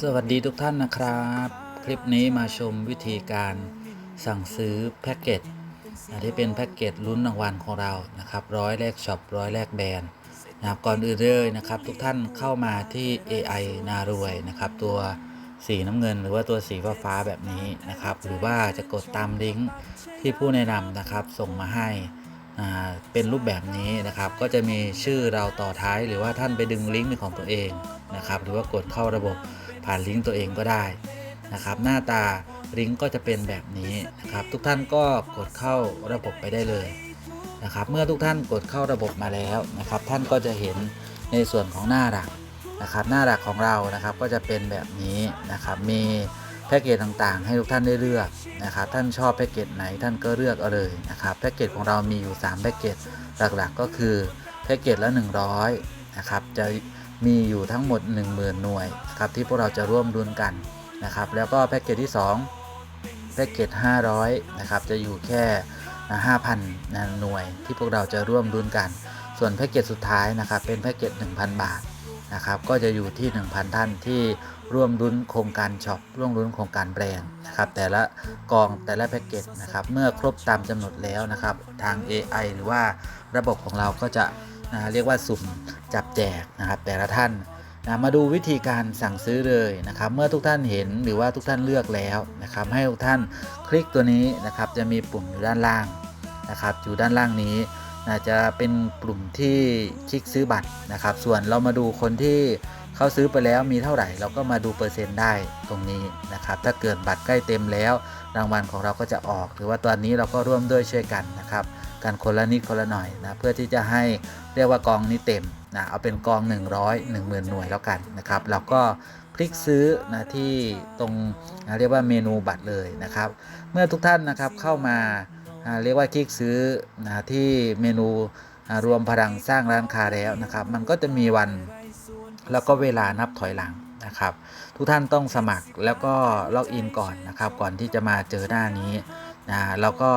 สวัสดีทุกท่านนะครับ คลิปนี้มาชมวิธีการสั่งซื้อแพ็กเกจอันที่เป็นแพ็กเกจลุ้นรางวัลของเรานะครับร้อยแรกช็อปร้อยแรกแบรนด์นะครับก่อนอื่นเลยนะครับ ทุกท่านเข้ามาที่ AI นารวยนะครับ ตัวสีน้ำเงิน หรือว่าตัวสีฟ้าฟ้าแบบนี้นะครับ หรือว่าจะกดตามลิงก์ที่ผู้แนะนำนะครับ ส่งมาให้ เป็นรูปแบบนี้นะครับ ก็จะมีชื่อเราต่อท้าย หรือว่าท่านไปดึงลิงก์เป็นของตัวเองนะครับ หรือว่ากดเข้าระบบผ่านลิงก์ตัวเองก็ได้นะครับ หน้าตาลิงก์ก็จะเป็นแบบนี้นะครับ ทุกท่านก็กดเข้าระบบไปได้เลยนะครับ เมื่อทุกท่านกดเข้าระบบมาแล้วนะครับ ท่านก็จะเห็นในส่วนของหน้าหลักนะครับ หน้าหลักของเรานะครับก็จะเป็นแบบนี้นะครับ มี แพ็กเกจต่างๆ ให้ทุกท่านได้เลือกนะครับท่านชอบแพ็กเกจไหนท่านก็เลือกเอาเลยนะครับแพ็กเกจของเรามีอยู่3แพ็กเกจหลักๆก็คือแพ็กเกจละ 100นะครับจะมีอยู่ทั้งหมด 10,000 หน่วยครับที่พวกเราจะร่วมดุนกันนะครับแล้วก็แพ็กเกจที่ 2 แพ็กเกจ 500นะครับจะอยู่แค่5,000นะหน่วยที่พวกเราจะร่วมดุนกัน ส่วนแพ็กเกจสุดท้ายนะครับเป็นแพ็กเกจ 1,000 บาท นะครับก็จะอยู่ที่ 1,000 ท่านที่ร่วมรุ้นโครงการช็อปร่วมรุ้นโครงการแบรนด์นะครับแต่ละกองแต่ละแพ็กเกจนะครับเมื่อครบตามจำหนดแล้วนะครับทาง AI หรือว่าระบบของเราก็จะนะเรียกว่าสุ่มจับแจกนะครับแต่ละท่านนะมาดูวิธีการสั่งซื้อเลยนะครับ เมื่อทุกท่านเห็นหรือว่าทุกท่านเลือกแล้วนะครับ ให้ทุกท่านคลิกตัวนี้นะครับ จะมีปุ่มอยู่ด้านล่างนะครับ อยู่ด้านล่างนี้ นะจจะเป็นกลุ่มที่คลิกซื้อบัตรนะครับ ส่วนเรามาดูคนที่เขาซื้อไปแล้วมีเท่าไหร่ เราก็มาดูเปอร์เซ็นต์ได้ตรงนี้นะครับ ถ้าเกิดบัตรใกล้เต็มแล้ว รางวัลของเราก็จะออก หรือว่าตอนนี้เราก็ร่วมด้วยช่วยกันนะครับกันคนละนิดคนละหน่อยนะเพื่อที่จะให้เรียกว่ากองนี้เต็มนะเอาเป็นกอง 100 10,000 หน่วยแล้วกันนะครับเราก็คลิกซื้อนะที่ตรงนะเรียกว่าเมนูบัตรเลยนะครับ เมื่อทุกท่านนะครับเข้ามา เรียกว่าคลิกซื้อนะที่เมนูรวมพลังสร้างร้านค้าแล้วนะครับ มันก็จะมีวันแล้วก็เวลานับถอยหลังนะครับ ทุกท่านต้องสมัครแล้วก็ล็อกอินก่อนนะครับ ก่อนที่จะมาเจอหน้านี้นะแล้วก็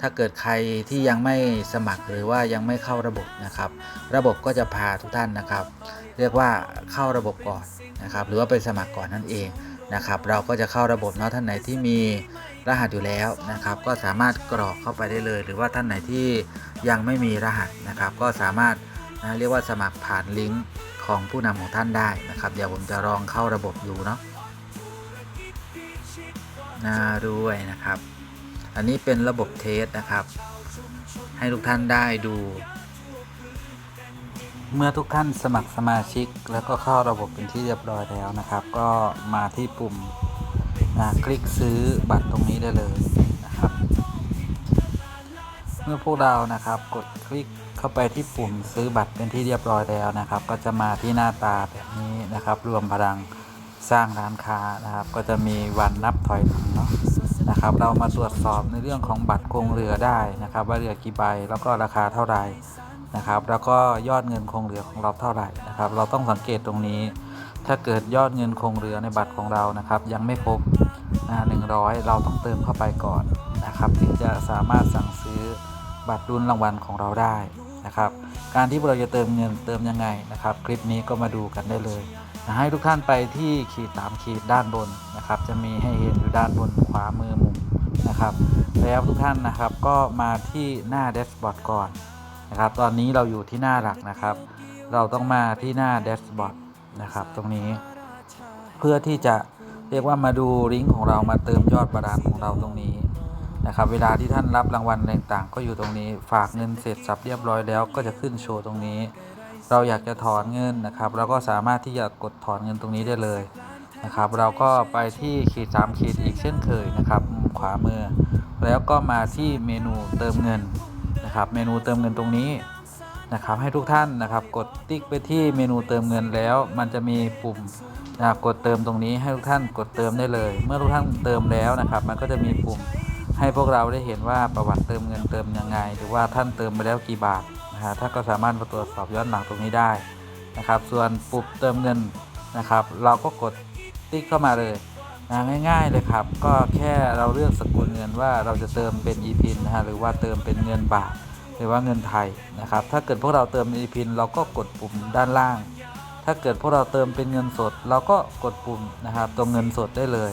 ถ้าเกิดใครที่ยังไม่สมัครหรือว่ายังไม่เข้าระบบนะครับ ระบบก็จะพาทุกท่านนะครับ เรียกว่าเข้าระบบก่อนนะครับ หรือว่าไปสมัครก่อนนั่นเอง นะครับ เราก็จะเข้าระบบเนาะท่านไหนที่มีรหัสอยู่แล้วนะครับ ก็สามารถกรอกเข้าไปได้เลย หรือว่าท่านไหนที่ยังไม่มีรหัสนะครับ ก็สามารถนะเรียกว่าสมัครผ่านลิงก์ของผู้นำของท่านได้นะครับ เดี๋ยวผมจะลองเข้าระบบดูเนาะน่าด้วยนะครับ อันนี้เป็นระบบเทสนะครับ ให้ทุกท่านได้ดู เมื่อทุกท่านสมัครสมาชิก แล้วก็เข้าระบบเป็นที่เรียบร้อยแล้วนะครับ ก็มาที่ปุ่มนะคลิกซื้อบัตรตรงนี้ได้เลยนะครับ เมื่อพวกเรานะครับกดคลิกเข้าไปที่ปุ่มซื้อบัตรเป็นที่เรียบร้อยแล้วนะครับ ก็จะมาที่หน้าตาแบบนี้นะครับ รวมพลังสร้างร้านค้านะครับ ก็จะมีวันนับถอยหลังเนาะนะครับ เรามาตรวจสอบในเรื่องของบัตรคงเรือได้นะครับ ว่าเรือกี่ใบแล้วก็ราคาเท่าไหร่ นะครับ แล้วก็ยอดเงินคงเรือของเราเท่าไหร่นะครับ เราต้องสังเกตตรงนี้ ถ้าเกิดยอดเงินคงเรือในบัตรของเรานะครับ ยังไม่ครบหนึ่งร้อยเราต้องเติมเข้าไปก่อนนะครับถึงจะสามารถสั่งซื้อบัตรรุ่นรางวัลของเราได้นะครับ การที่เราจะเติมเงินเติมยังไงนะครับ คลิปนี้ก็มาดูกันได้เลยนะให้ทุกท่านไปที่ขีดสามขีดด้านบนนะครับ จะมีให้เห็นอยู่ด้านบนขวามือมุมนะครับ แล้วทุกท่านนะครับก็มาที่หน้าแดชบอร์ดก่อน นะครับ ตอนนี้เราอยู่ที่หน้าหลักนะครับ เราต้องมาที่หน้าแดชบอร์ดนะครับ ตรงนี้ เพื่อที่จะเรียกว่ามาดูลิงก์ของเรามาเติมยอดบาลานของเราตรงนี้นะครับ เวลาที่ท่านรับรางวัลต่างๆ ก็อยู่ตรงนี้ ฝากเงินเสร็จสับเรียบร้อยแล้วก็จะขึ้นโชว์ตรงนี้ เราอยากจะถอนเงินนะครับ เราก็สามารถที่จะกดถอนเงินตรงนี้ได้เลยนะครับ เราก็ไปที่ขีดสามขีดอีกเช่นเคยนะครับมุมขวามือ แล้วก็มาที่เมนูเติมเงิน นะครับเมนูเติมเงินตรงนี้นะครับให้ทุกท่านนะครับกดติ๊กไปที่เมนูเติมเงินแล้ว มันจะมีปุ่มนะครับกดเติมตรงนี้ให้ทุกท่านกดเติมได้เลย เมื่อทุกท่านเติมแล้วนะครับ มันก็จะมีปุ่มให้พวกเราได้เห็นว่าประวัติเติมเงินเติมยังไง หรือว่าท่านเติมไปแล้วกี่บาทนะฮะท่านก็สามารถมาตรวจสอบย้อนหลังตรงนี้ได้นะครับ ส่วนปุ่มเติมเงินนะครับ เราก็กดติ๊กเข้ามาเลย นะง่ายๆเลยครับ ก็แค่เราเลือกสกุลเงินว่าเราจะเติมเป็น e-pin นะฮะหรือว่าเติมเป็นเงินบาทหรือว่าเงินไทยนะครับ ถ้าเกิดพวกเราเติม e-pin เราก็กดปุ่มด้านล่าง ถ้าเกิดพวกเราเติมเป็นเงินสด เราก็กดปุ่มนะครับตรงเงินสดได้เลย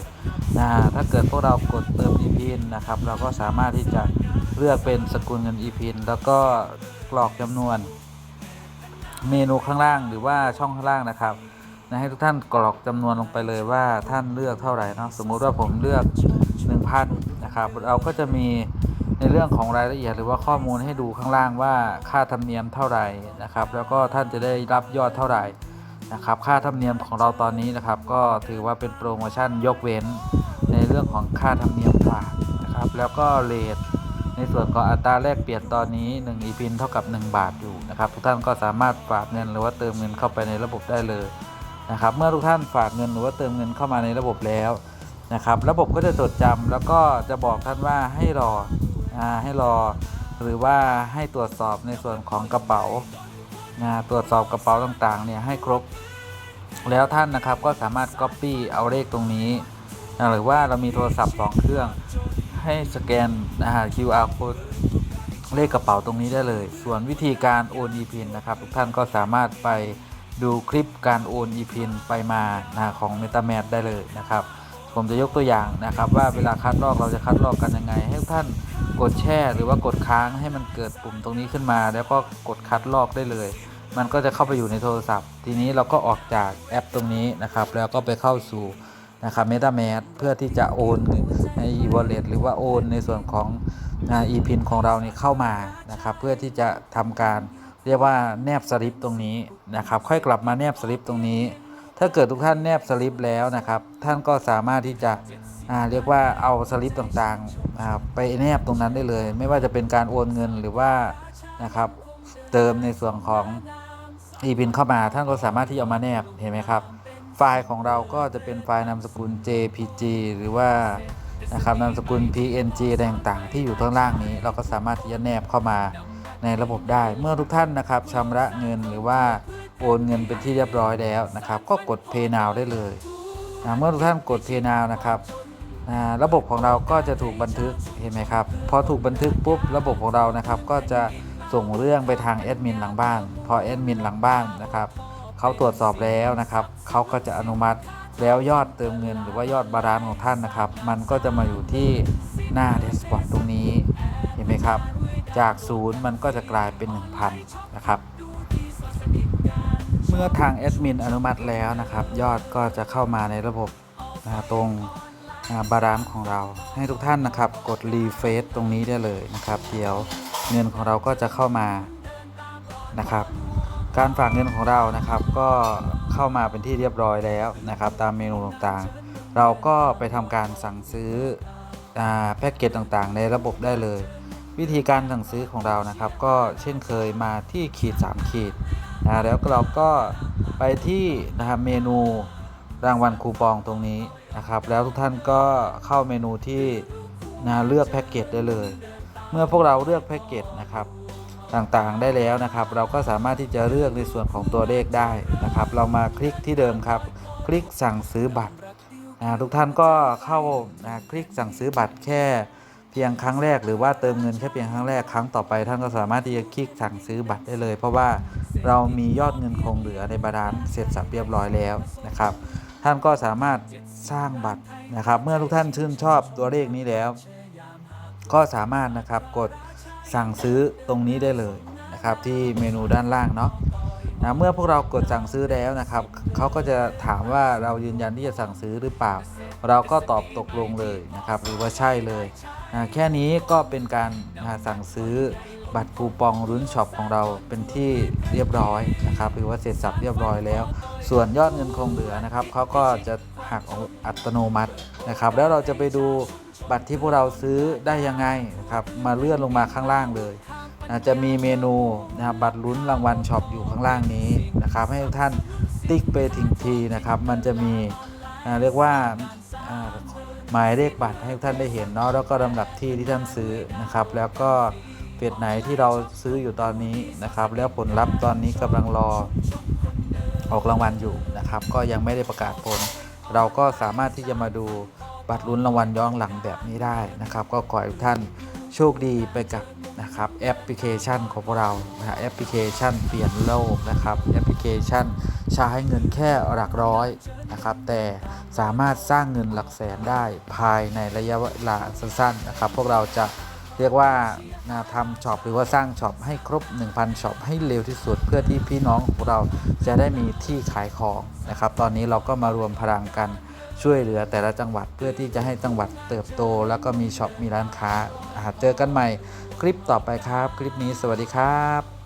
นะถ้าเกิดพวกเรากดเติม e p i n นะครับเราก็สามารถที่จะเลือกเป็นสกุลเงิน e p i n แล้วก็กรอกจำนวน เมนูข้างล่างหรือว่าช่องข้างล่างนะครับ นะให้ทุกท่านกรอกจำนวนลงไปเลยว่าท่านเลือกเท่าไหร่เนาะสมมุติว่าผมเลือก 1,000 นะครับ เราก็จะมีในเรื่องของรายละเอียดหรือว่าข้อมูลให้ดูข้างล่างว่าค่าธรรมเนียมเท่าไหร่นะครับ แล้วก็ท่านจะได้รับยอดเท่าไหร่นะครับ ค่าธรรมเนียมของเราตอนนี้นะครับ ก็ถือว่าเป็นโปรโมชั่นยกเว้น ในเรื่องของค่าธรรมเนียมฝากนะครับ แล้วก็เลทในส่วนของอัตราแลกเปลี่ยนตอนนี้1อีพินเท่ากับ 1 บาทอยู่นะครับ ทุกท่านก็สามารถฝากเงินหรือว่าเติมเงินเข้าไปในระบบได้เลย นะครับเมื่อทุกท่านฝากเงินหรือว่าเติมเงินเข้ามาในระบบแล้วนะครับ ระบบก็จะจดจำแล้วก็จะบอกท่านว่าให้รออให้รอ หรือว่าให้ตรวจสอบในส่วนของกระเป๋านะตรวจสอบกระเป๋าต่างๆเนี่ยให้ครบ แล้วท่านนะครับก็สามารถ Copy เอาเลขตรงนี้นะหรือว่าเรามีโทรศัพท์ 2 เครื่อง ให้สแกนนะฮะ QR code เลขกระเป๋าตรงนี้ได้เลย ส่วนวิธีการโอน e-pin นะครับ ทุกท่านก็สามารถไป ดูคลิปการโอน e-pin ไปมานะของ MetaMask ได้เลยนะครับ ผมจะยกตัวอย่างนะครับ ว่าเวลาคัดลอกเราจะคัดลอกกันยังไง ให้ท่านกดแช่หรือว่ากดค้างให้มันเกิดปุ่มตรงนี้ขึ้นมา แล้วก็กดคัดลอกได้เลย มันก็จะเข้าไปอยู่ในโทรศัพท์ ทีนี้เราก็ออกจากแอปตรงนี้นะครับ แล้วก็ไปเข้าสู่นะครับ MetaMask เพื่อที่จะโอนใน e-wallet หรือว่าโอนในส่วนของ e-pin ของเรานี่เข้ามานะครับ เพื่อที่จะทำการ เรียกว่าแนบสลิปตรงนี้นะครับ ค่อยกลับมาแนบสลิปตรงนี้ ถ้าเกิดทุกท่านแนบสลิปแล้วนะครับ ท่านก็สามารถที่จะเรียกว่าเอาสลิปต่างๆไปแนบตรงนั้นได้เลย ไม่ว่าจะเป็นการโอนเงินหรือว่านะครับ เติมในส่วนของ e พินเข้ามาท่านก็สามารถที่จะเอามาแนบเห็นไหมครับ ไฟล์ของเราก็จะเป็นไฟล์นามสกุล JPG หรือว่านะครับนามสกุล PNG อะไรต่างๆที่อยู่ข้างล่างนี้ เราก็สามารถที่จะแนบเข้ามา ในระบบได้ เมื่อทุกท่านนะครับชำระเงินหรือว่าโอนเงินเป็นที่เรียบร้อยแล้วนะครับ ก็กด Pay Now ได้เลยนะเมื่อทุกท่านกด Pay Now นะครับอ่าระบบของเราก็จะถูกบันทึกเห็นไหมครับพอถูกบันทึกปุ๊บระบบของเรานะครับ ก็จะส่งเรื่องไปทางแอดมินหลังบ้าน พอแอดมินหลังบ้านนะครับเขาตรวจสอบแล้วนะครับเขาก็จะอนุมัติแล้วยอดเติมเงิน หรือว่ายอดบาลานซ์ของท่านนะครับ มันก็จะมาอยู่ที่หน้าเดสบอร์ดตรงนี้เห็นไหมครับ จากศูนย์มันก็จะกลายเป็น 1,000 นะครับ เมื่อทางแอดมินอนุมัติแล้วนะครับ ยอดก็จะเข้ามาในระบบนะตรงบาลานของเราให้ทุกท่านนะครับ กดรีเฟซตรงนี้ได้เลยนะครับ เดี๋ยวเงินของเราก็จะเข้ามานะครับ การฝากเงินของเรานะครับ ก็เข้ามาเป็นที่เรียบร้อยแล้วนะครับ ตามเมนูต่างๆ เราก็ไปทำการสั่งซื้ออแพ็กเกจต่างๆ ในระบบได้เลย วิธีการสั่งซื้อของเรานะครับ ก็เช่นเคยมาที่ขีด 3 ขีดนะแล้วเราก็ไปที่นะครับเมนูรางวัลคูปองตรงนี้นะครับ แล้วทุกท่านก็เข้าเมนูที่นะเลือกแพ็กเกจได้เลย เมื่อพวกเราเลือกแพ็กเกจนะครับต่างๆได้แล้วนะครับ เราก็สามารถที่จะเลือกในส่วนของตัวเลขได้นะครับ เรามาคลิกที่เดิมครับ คลิกสั่งซื้อบัตรอ่าทุกท่านก็เข้าอ่าคลิกสั่งซื้อบัตรแค่ เพียงครั้งแรกหรือว่าเติมเงินแค่เพียงครั้งแรกครั้งต่อไปท่านก็สามารถที่จะคลิกสั่งซื้อบัตรได้เลย เพราะว่าเรามียอดเงินคงเหลือในบาดาลเสร็จสับเรียบร้อยแล้วนะครับ ท่านก็สามารถสร้างบัตรนะครับ เมื่อทุกท่านชื่นชอบตัวเลขนี้แล้ว ก็สามารถนะครับกดสั่งซื้อตรงนี้ได้เลยนะครับ ที่เมนูด้านล่างเนาะนะเมื่อพวกเรากดสั่งซื้อแล้วนะครับเขาก็จะถามว่าเรายืนยันที่จะสั่งซื้อหรือเปล่า เราก็ตอบตกลงเลยนะครับ หรือว่าใช่เลยนะแค่นี้ก็เป็นการนะสั่งซื้อบัตรคูปองรุ้นช็อปของเราเป็นที่เรียบร้อยนะครับ หรือว่าเสร็จสับเรียบร้อยแล้ว ส่วนยอดเงินคงเหลือนะครับเขาก็จะหักอัตโนมัตินะครับ แล้วเราจะไปดูบัตรที่พวกเราซื้อได้ยังไงนะครับมาเลื่อนลงมาข้างล่างเลยนะจะมีเมนูนะครับบัตรลุ้นรางวัลช็อปอยู่ข้างล่างนี้นะครับ ให้ทุกท่านติ๊กไปทิ้งทีนะครับ มันจะมีเรียกว่า หมายเลขบัตรให้ท่านได้เห็นเนาะแล้วก็ลำดับที่ที่ท่านซื้อนะครับ แล้วก็เฟสไหนที่เราซื้ออยู่ตอนนี้นะครับ แล้วผลลัพธ์ตอนนี้กำลังรอออกรางวัลอยู่นะครับ ก็ยังไม่ได้ประกาศผล เราก็สามารถที่จะมาดูบัตรลุ้นรางวัลย้อนหลังแบบนี้ได้นะครับ ก็ขอให้ทุกท่านโชคดีไปกับนะครับแอปพลิเคชันของเรานะฮะแอปพลิเคชันเปลี่ยนโลกนะครับแอปพลิเคชัน ใช้เงินแค่หลักร้อยนะครับ แต่สามารถสร้างเงินหลักแสนได้ภายในระยะเวลาสั้นๆนะครับ พวกเราจะเรียกว่าทำช็อปหรือว่าสร้างช็อปให้ครบ 1,000ช็อปให้เร็วที่สุด เพื่อที่พี่น้องของเราจะได้มีที่ขายของนะครับ ตอนนี้เราก็มารวมพลังกันช่วยเหลือแต่ละจังหวัดเพื่อที่จะให้จังหวัดเติบโต แล้วก็มีช็อปมีร้านค้าอาเจอกันใหม่คลิปต่อไปครับ คลิปนี้สวัสดีครับ